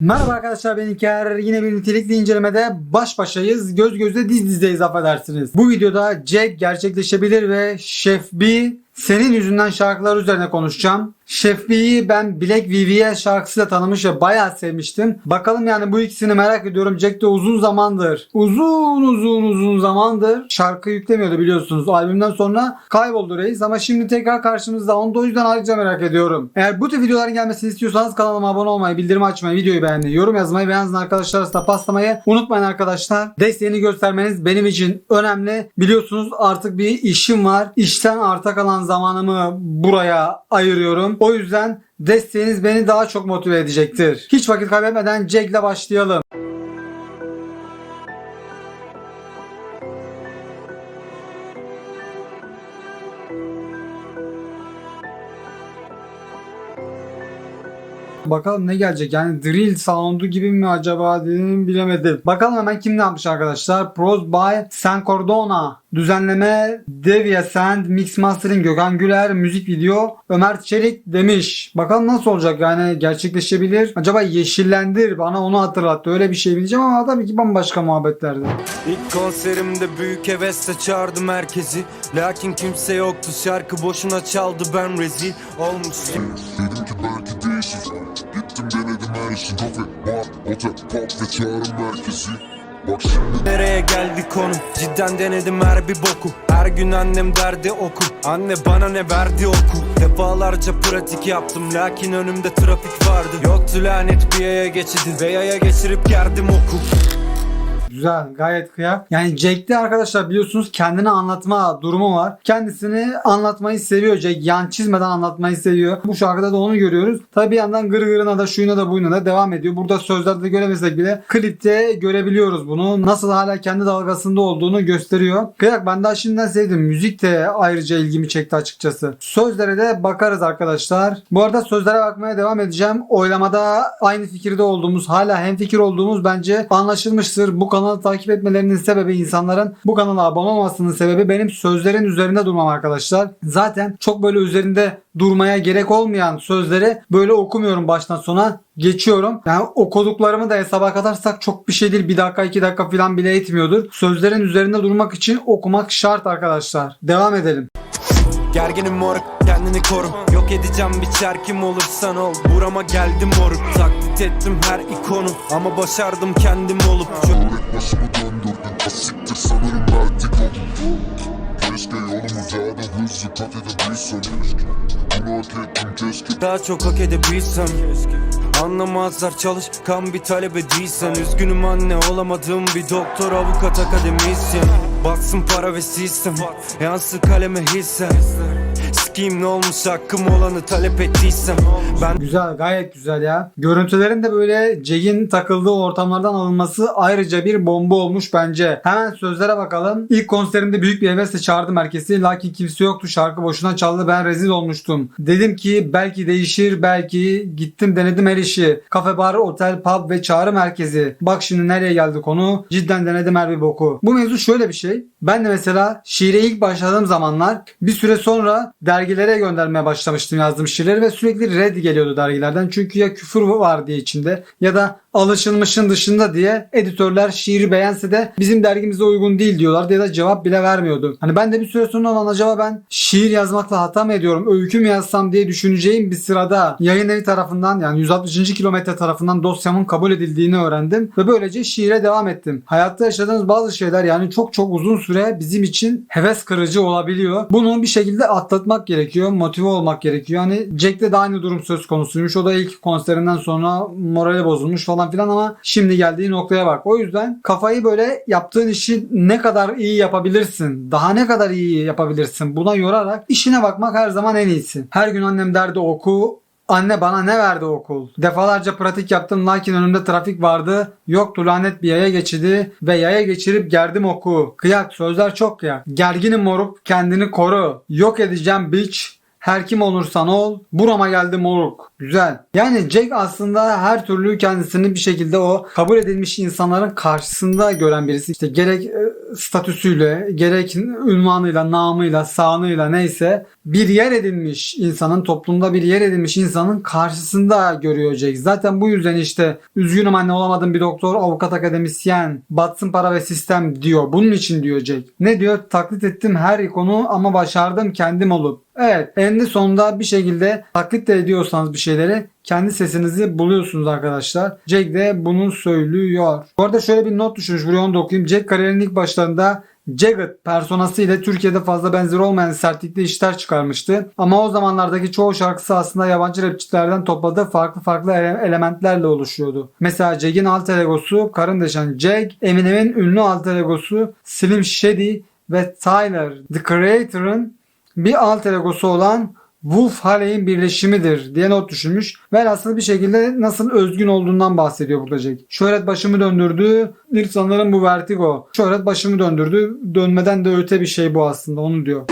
Merhaba arkadaşlar ben İlker. Yine bir nitelikli incelemede baş başayız. Göz göze diz dizdeyiz affedersiniz. Bu videoda Jack gerçekleşebilir ve B senin yüzünden şarkılar üzerine konuşacağım. Chef B'yi ben Black VVS şarkısıyla tanımış ve bayağı sevmiştim. Bakalım yani bu ikisini merak ediyorum. Jack de uzun zamandır, uzun uzun uzun zamandır şarkı yüklemiyordu biliyorsunuz. Albümden sonra kayboldu reis ama şimdi tekrar karşımızda. Onu da o yüzden ayrıca merak ediyorum. Eğer bu tür videoların gelmesini istiyorsanız kanalıma abone olmayı, bildirim açmayı, videoyu beğenmeyi, yorum yazmayı, beğensin arkadaşlar arasında paslamayı unutmayın arkadaşlar. Desteğini göstermeniz benim için önemli. Biliyorsunuz artık bir işim var. İşten arta kalan zamanımı buraya ayırıyorum. O yüzden desteğiniz beni daha çok motive edecektir. Hiç vakit kaybetmeden Jack'le başlayalım. Bakalım ne gelecek yani drill sound'u gibi mi acaba dedim bilemedim. Bakalım hemen kim ne yapmış arkadaşlar. Pros by San Cordona. Düzenleme Devia Sand, Mix Mastering Gökhan Güler, müzik video Ömer Çelik demiş. Bakalım nasıl olacak yani gerçekleşebilir. Acaba yeşillendir bana onu hatırlattı. Öyle bir şey bileceğim ama tabii ki bambaşka muhabbetlerde. İlk konserimde büyük hevesle çağırdım herkesi Lakin kimse yoktu şarkı boşuna çaldı ben rezil olmuştum Dedim ki Gittim işi Kafe, bar, otel, pub ve çağrı merkezi. Bak şimdi Nereye geldi konu cidden denedim her bir boku. Her gün annem derdi oku. Anne bana ne verdi okul Defalarca pratik yaptım lakin önümde trafik vardı. Yoktu lanet bir yaya geçidi Ve yaya geçirip gerdim okul Güzel gayet kıyak. Yani Jack'te arkadaşlar biliyorsunuz kendini anlatma durumu var. Kendisini anlatmayı seviyor Jack. Yan çizmeden anlatmayı seviyor. Bu şarkıda da onu görüyoruz. Tabi bir yandan gırgırına da şuyuna da buyuna da devam ediyor. Burada sözlerde göremesek bile klipte görebiliyoruz bunu. Nasıl hala kendi dalgasında olduğunu gösteriyor. Kıyak ben daha şimdiden sevdim. Müzik de ayrıca ilgimi çekti açıkçası. Sözlere de bakarız arkadaşlar. Bu arada sözlere bakmaya devam edeceğim. Oylamada aynı fikirde olduğumuz, hala hemfikir olduğumuz bence anlaşılmıştır. Bu kanalı takip etmelerinin sebebi insanların bu kanala abone olmasının sebebi benim sözlerin üzerinde durmam arkadaşlar. Zaten çok böyle üzerinde durmaya gerek olmayan sözleri böyle okumuyorum baştan sona geçiyorum. Yani okuduklarımı da hesaba katarsak çok bir şey değil. Bir dakika iki dakika falan bile etmiyordur. Sözlerin üzerinde durmak için okumak şart arkadaşlar. Devam edelim. Gerginim moruk kendini koru. Yok edeceğim bir kim olursan ol. Burama geldim moruk. Taklit ettim her ikonu. Ama başardım kendim olup. Çok Örek başımı döndürdün Asiktir sanırım belki oldum Keşke yolumu daha da hızlı kat edebilsem Bunu hak ettim keşke Daha çok hak edebilsem Anlamazlar çalışkan bir talebe değilsen. Üzgünüm anne olamadığım bir doktor avukat akademisyen Batsın para ve sistem Yansın kaleme hissem Sikiyim ne olmuş hakkım olanı talep ettiysem Ben Güzel gayet güzel ya. Görüntülerin de böyle Jack'in takıldığı ortamlardan alınması ayrıca bir bomba olmuş bence. Hemen sözlere bakalım. İlk konserimde büyük bir hevesle çağırdım herkesi. Lakin kimse yoktu. Şarkı boşuna çaldı. Ben rezil olmuştum. Dedim ki belki değişir belki. Gittim denedim her işi. Kafe bar, otel, pub ve çağrı merkezi. Bak şimdi nereye geldi konu. Cidden denedim her bir boku. Bu mevzu şöyle bir şey. Ben de mesela şiire ilk başladığım zamanlar bir süre sonra dergilere göndermeye başlamıştım yazdığım şiirleri ve sürekli red geliyordu dergilerden. Çünkü ya küfür var diye içinde ya da alışılmışın dışında diye editörler şiiri beğense de bizim dergimize uygun değil diyorlardı ya da cevap bile vermiyordu. Hani ben de bir süre sonra olan acaba ben şiir yazmakla hata mı ediyorum, öykü mü yazsam diye düşüneceğim bir sırada yayın evi tarafından yani 160. kilometre tarafından dosyamın kabul edildiğini öğrendim ve böylece şiire devam ettim. Hayatta yaşadığımız bazı şeyler yani çok çok uzun süre bizim için heves kırıcı olabiliyor. Bunu bir şekilde atlatmak gerekiyor, motive olmak gerekiyor. Hani Jack'te de aynı durum söz konusuymuş. O da ilk konserinden sonra morali bozulmuş falan filan ama şimdi geldiği noktaya bak. O yüzden kafayı böyle yaptığın işi ne kadar iyi yapabilirsin, daha ne kadar iyi yapabilirsin buna yorarak işine bakmak her zaman en iyisi. Her gün annem derdi oku, Anne bana ne verdi okul? Defalarca pratik yaptım lakin önümde trafik vardı. Yoktu lanet bir yaya geçidi ve yaya geçirip gerdim oku. Kıyak sözler çok kıyak. Gerginim moruk kendini koru. Yok edeceğim bitch. Her kim olursan ol. Burama geldi moruk. Güzel. Yani Jack aslında her türlü kendisini bir şekilde o kabul edilmiş insanların karşısında gören birisi. İşte gerek e, statüsüyle, gerek ünvanıyla, namıyla, sanıyla neyse bir yer edinmiş insanın, toplumda bir yer edinmiş insanın karşısında görüyor Jack. Zaten bu yüzden işte üzgünüm anne olamadım bir doktor, avukat, akademisyen, batsın para ve sistem diyor. Bunun için diyor Jack. Ne diyor? Taklit ettim her ikonu ama başardım kendim olup. Evet eninde sonunda bir şekilde taklit de ediyorsanız bir şeyleri kendi sesinizi buluyorsunuz arkadaşlar. Jack de bunu söylüyor. Bu arada şöyle bir not düşmüş buraya onu da okuyayım. Jack kariyerinin ilk başlarında Jagged personası ile Türkiye'de fazla benzer olmayan sertlikte işler çıkarmıştı. Ama o zamanlardaki çoğu şarkısı aslında yabancı rapçilerden topladığı farklı farklı ele- elementlerle oluşuyordu. Mesela Jagg'in alter egosu karın deşen Jag, Eminem'in ünlü alter egosu Slim Shady ve Tyler, The Creator'ın bir alter egosu olan Wolf Haley'in birleşimidir diye not düşünmüş. Velhasıl bir şekilde nasıl özgün olduğundan bahsediyor burada Jack. Şöhret başımı döndürdü. İlk sanırım bu vertigo. Şöhret başımı döndürdü. Dönmeden de öte bir şey bu aslında onu diyor.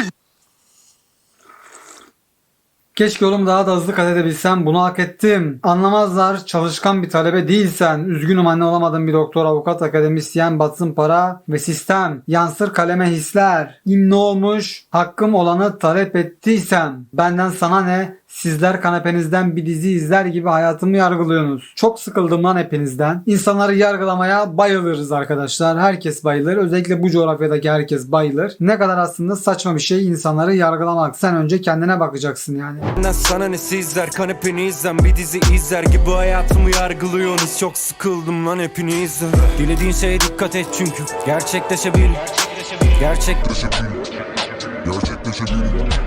Keşke oğlum daha da hızlı kat edebilsem. Bunu hak ettim. Anlamazlar. Çalışkan bir talebe değilsen. Üzgünüm anne olamadım bir doktor, avukat, akademisyen, batsın para ve sistem. Yansır kaleme hisler. İm ne olmuş? Hakkım olanı talep ettiysem. Benden sana ne? Sizler kanepenizden bir dizi izler gibi hayatımı yargılıyorsunuz. Çok sıkıldım lan hepinizden. İnsanları yargılamaya bayılırız arkadaşlar. Herkes bayılır. Özellikle bu coğrafyadaki herkes bayılır. Ne kadar aslında saçma bir şey insanları yargılamak. Sen önce kendine bakacaksın yani. Sana ne sizler kanepeni izlen bir dizi izler gibi hayatımı yargılıyorsunuz Çok sıkıldım lan hepinizden Dilediğin şeye dikkat et çünkü gerçekleşebilir Gerçek Gerçekleşebilir Gerçekleşebilir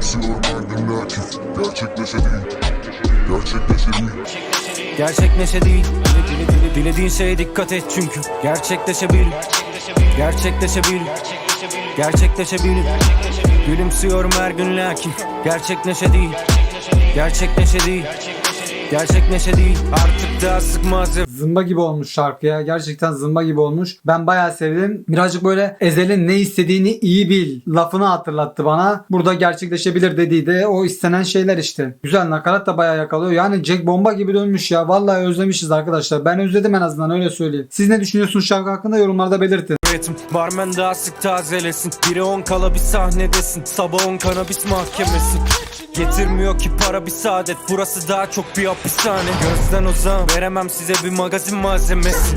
Her gün lakin Gerçekleşebilir Gerçekleşebilir Gerçek neşe değil. Dile- dile- dile- Dilediğin şeye dikkat et çünkü. Gerçekleşebilir Gerçekleşebilir Gerçekleşebilir Gülümsüyorum her gün lakin Gerçek neşe değil. Gerçek neşe değil Gerçek neşe değil Artık daha sık malzeme Zımba gibi olmuş şarkıya. Gerçekten zımba gibi olmuş. Ben bayağı sevdim. Birazcık böyle Ezel'in ne istediğini iyi bil lafını hatırlattı bana. Burada gerçekleşebilir dediği de o istenen şeyler işte. Güzel nakarat da bayağı yakalıyor. Yani Jack bomba gibi dönmüş ya. Vallahi özlemişiz arkadaşlar. Ben özledim en azından öyle söyleyeyim. Siz ne düşünüyorsunuz şarkı hakkında yorumlarda belirtin. Üretim Barmen daha sık tazelesin. Biri on kala bir sahnedesin. Sabah on kanabis mahkemesi Getirmiyor ki para bir saadet. Burası daha çok bir hapishane. Gözden uzağım. Veremem size bir magazin malzemesi.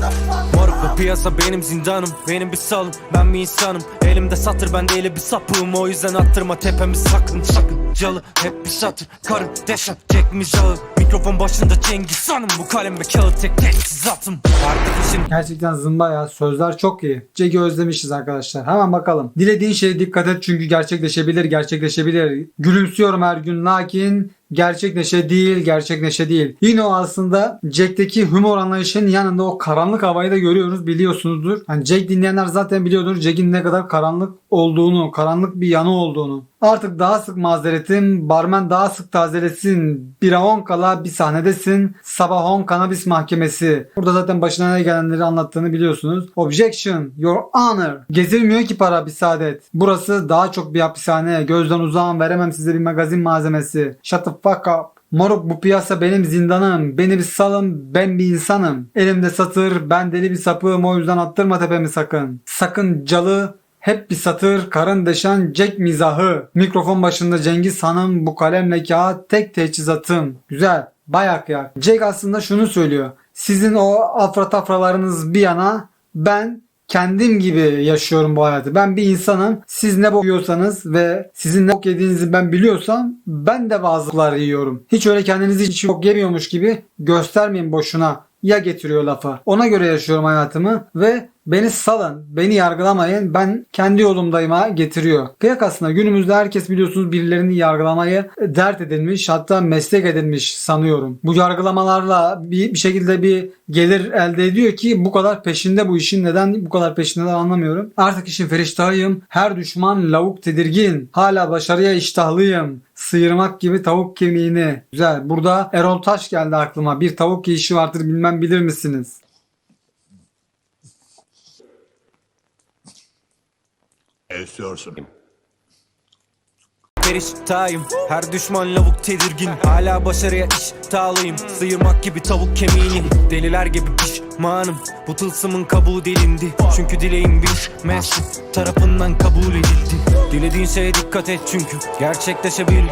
Moruk bu piyasa benim zindanım. Benim bir salım. Ben bir insanım. Elimde satır ben de eli bir sapığım. O yüzden attırma tepemi sakın sakın. Calı hep bir satır. Karın deşen çek mizahı Mikrofon başında Cengiz Hanım. Bu kalem ve kağıt tek teçhizatım Artık işin Gerçekten zımba ya. Sözler çok iyi. Jack'i özlemişiz arkadaşlar. Hemen bakalım. Dilediğin şeye dikkat et çünkü gerçekleşebilir, gerçekleşebilir. Gülümsüyorum her gün lakin gerçek neşe değil, gerçek neşe değil. Yine o aslında Jack'teki humor anlayışının yanında o karanlık havayı da görüyoruz biliyorsunuzdur. Hani Jack dinleyenler zaten biliyordur Jack'in ne kadar karanlık olduğunu, karanlık bir yanı olduğunu. Artık daha sık mazeretim, barmen daha sık tazelesin. Bira 10 kala bir sahnedesin. Sabah 10 kanabis mahkemesi. Burada zaten başına ne gelenleri anlattığını biliyorsunuz. Objection, your honor. Gezilmiyor ki para bir saadet. Burası daha çok bir hapishane. Gözden uzağım veremem size bir magazin malzemesi. Shut the fuck up. Moruk bu piyasa benim zindanım. Beni bir salın ben bir insanım. Elimde satır ben deli bir sapığım o yüzden attırma tepemi sakın. Sakın calı hep bir satır karın deşen Jack mizahı. Mikrofon başında Cengiz Hanım bu kalemle kağıt tek teçhizatım. Güzel. Bayak ya. Jack aslında şunu söylüyor. Sizin o afra tafralarınız bir yana ben kendim gibi yaşıyorum bu hayatı. Ben bir insanım. Siz ne bok yiyorsanız ve sizin ne bok yediğinizi ben biliyorsam ben de bazıları yiyorum. Hiç öyle kendinizi hiç bok yemiyormuş gibi göstermeyin boşuna. Ya getiriyor lafa. Ona göre yaşıyorum hayatımı ve beni salın, beni yargılamayın. Ben kendi yolumdayıma getiriyor. Kıyak aslında günümüzde herkes biliyorsunuz birilerini yargılamayı dert edilmiş hatta meslek edilmiş sanıyorum. Bu yargılamalarla bir, bir şekilde bir gelir elde ediyor ki bu kadar peşinde bu işin neden bu kadar peşindeler anlamıyorum. Artık işin feriştahıyım. Her düşman lavuk tedirgin. Hala başarıya iştahlıyım. Sıyırmak gibi tavuk kemiğini. Güzel. Burada Erol Taş geldi aklıma. Bir tavuk yiyişi vardır bilmem bilir misiniz? İstiyorsun. Periştayım. Her düşman lavuk tedirgin. Hala başarıya iştahlıyım. Sıyırmak gibi tavuk kemiğini Deliler gibi pişmanım. Bu tılsımın kabuğu delindi. Çünkü dileğim bir mesut Tarafından kabul edildi. Dilediğin şeye dikkat et çünkü. Gerçekleşebilir.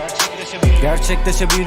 Gerçekleşebilir.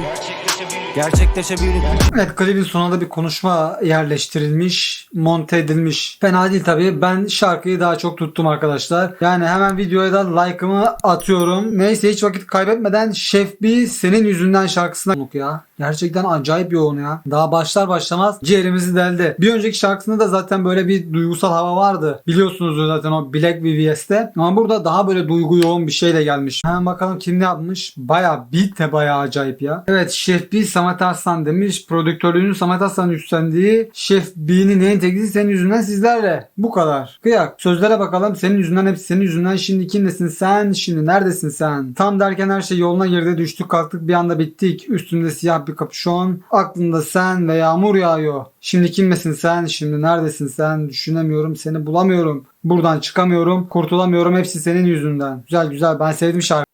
Gerçekleşebilir. Evet klibin sonunda bir konuşma yerleştirilmiş, monte edilmiş. Fena değil tabii. Ben şarkıyı daha çok tuttum arkadaşlar. Yani hemen videoya da like'ımı atıyorum. Neyse hiç vakit kaybetmeden Şef B senin yüzünden şarkısına Yok ya. Gerçekten acayip yoğun ya. Daha başlar başlamaz ciğerimizi deldi. Bir önceki şarkısında da zaten böyle bir duygusal hava vardı. Biliyorsunuz zaten o Black VVS'te. Ama burada daha böyle duygu yoğun bir şeyle gelmiş. Hemen bakalım kim ne yapmış. Baya beat de baya acayip ya. Evet Şef B Samet Arslan demiş. Prodüktörlüğünü Samet Arslan üstlendiği Şef B'nin en teklisi senin yüzünden sizlerle. Bu kadar. Kıyak. Sözlere bakalım. Senin yüzünden hepsi senin yüzünden. Şimdi kimdesin sen? Şimdi neredesin sen? Tam derken her şey yoluna girdi. Düştük kalktık bir anda bittik. Üstünde siyah bir kapüşon. Aklında sen ve yağmur yağıyor. Şimdi kimmesin sen? Şimdi neredesin sen? Düşünemiyorum seni bulamıyorum. Buradan çıkamıyorum. Kurtulamıyorum. Hepsi senin yüzünden. Güzel güzel. Ben sevdim şarkı.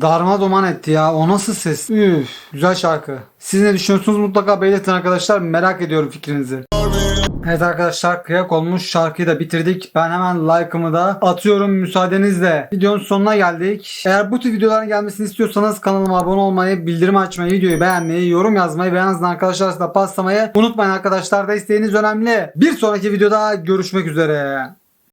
Darma duman etti ya. O nasıl ses? Üf, güzel şarkı. Siz ne düşünüyorsunuz mutlaka belirtin arkadaşlar. Merak ediyorum fikrinizi. Evet arkadaşlar kıyak olmuş şarkıyı da bitirdik. Ben hemen like'ımı da atıyorum müsaadenizle. Videonun sonuna geldik. Eğer bu tür videoların gelmesini istiyorsanız kanalıma abone olmayı, bildirim açmayı, videoyu beğenmeyi, yorum yazmayı ve en azından arkadaşlar paslamayı unutmayın arkadaşlar. Desteğiniz önemli. Bir sonraki videoda görüşmek üzere.